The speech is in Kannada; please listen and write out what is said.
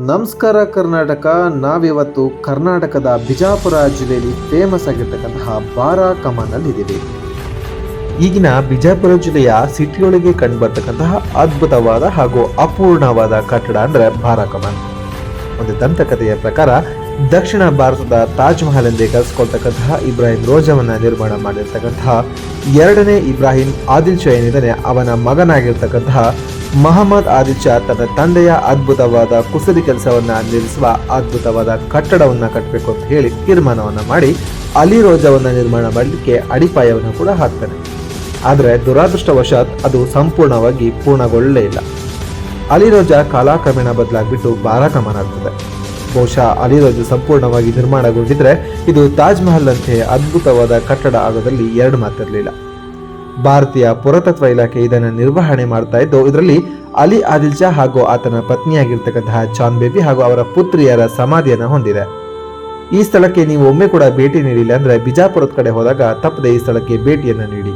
ನಮಸ್ಕಾರ ಕರ್ನಾಟಕ. ನಾವಿವತ್ತು ಕರ್ನಾಟಕದ ಬಿಜಾಪುರ ಜಿಲ್ಲೆಯಲ್ಲಿ ಫೇಮಸ್ ಆಗಿರ್ತಕ್ಕಂತಹ ಬಾರಾ ಕಮಾನಲ್ಲಿದ್ದೀವಿ ಈಗಿನ ಬಿಜಾಪುರ ಜಿಲ್ಲೆಯ ಸಿಟಿಯೊಳಗೆ ಕಂಡುಬರ್ತಕ್ಕಂತಹ ಅದ್ಭುತವಾದ ಹಾಗೂ ಅಪೂರ್ಣವಾದ ಕಟ್ಟಡ ಅಂದ್ರೆ ಬಾರಾ ಕಮಾನ್ ಒಂದು ದಂತಕಥೆಯ ಪ್ರಕಾರ ದಕ್ಷಿಣ ಭಾರತದ ತಾಜ್ ಮಹಲ್ ಎಂದೇ ಕರೆಸ್ಕೊಳ್ತಕ್ಕಂತಹ ಇಬ್ರಾಹಿಂ ರೋಜಾವನ್ನ ನಿರ್ಮಾಣ ಮಾಡಿರ್ತಕ್ಕಂತಹ ಎರಡನೇ ಇಬ್ರಾಹಿಂ ಆದಿಲ್ ಶಾ ಏನಿದ್ದಾನೆ ಅವನ ಮಗನಾಗಿರ್ತಕ್ಕಂತಹ ಮಹಮ್ಮದ್ ಆದಿತ್ಯ ತನ್ನ ತಂದೆಯ ಅದ್ಭುತವಾದ ಕುಸರಿ ಕೆಲಸವನ್ನ ನಿಲ್ಲಿಸುವ ಅದ್ಭುತವಾದ ಕಟ್ಟಡವನ್ನ ಕಟ್ಟಬೇಕು ಅಂತ ಹೇಳಿ ತೀರ್ಮಾನವನ್ನ ಮಾಡಿ ಅಲಿ ರೋಜಾವನ್ನ ನಿರ್ಮಾಣ ಮಾಡಲಿಕ್ಕೆ ಅಡಿಪಾಯವನ್ನು ಕೂಡ ಹಾಕ್ತಾನೆ. ಆದರೆ ದುರಾದೃಷ್ಟವಶಾತ್ ಅದು ಸಂಪೂರ್ಣವಾಗಿ ಪೂರ್ಣಗೊಳ್ಳಲೇ ಇಲ್ಲ. ಅಲಿರೋಜ ಕಾಲಕ್ರಮೇಣ ಬದಲಾಗ್ಬಿಟ್ಟು ಬಾರಾಕಮನ್ ಆಗ್ತದೆ. ಬಹುಶಃ ಅಲಿರೋಜ ಸಂಪೂರ್ಣವಾಗಿ ನಿರ್ಮಾಣಗೊಂಡಿದ್ರೆ ಇದು ತಾಜ್ ಮಹಲ್ ಅಂತೆ ಅದ್ಭುತವಾದ ಕಟ್ಟಡ ಆಗೋದಲ್ಲಿ ಎರಡು ಮಾತಿರಲಿಲ್ಲ ಭಾರತೀಯ ಪುರಾತತ್ವ ಇಲಾಖೆ ಇದನ್ನು ನಿರ್ವಹಣೆ ಮಾಡ್ತಾ ಇದ್ದು, ಇದರಲ್ಲಿ ಅಲಿ ಆದಿಲ್ ಶಾ ಹಾಗೂ ಆತನ ಪತ್ನಿಯಾಗಿರ್ತಕ್ಕಂತಹ ಚಾನ್ ಬೇಬಿ ಹಾಗೂ ಅವರ ಪುತ್ರಿಯರ ಸಮಾಧಿಯನ್ನು ಹೊಂದಿದೆ. ಈ ಸ್ಥಳಕ್ಕೆ ನೀವು ಒಮ್ಮೆ ಕೂಡ ಭೇಟಿ ನೀಡಿಲ್ಲ ಅಂದ್ರೆ ಬಿಜಾಪುರದ ಕಡೆ ಹೋದಾಗ ತಪ್ಪದೆ ಈ ಸ್ಥಳಕ್ಕೆ ಭೇಟಿಯನ್ನು ನೀಡಿ.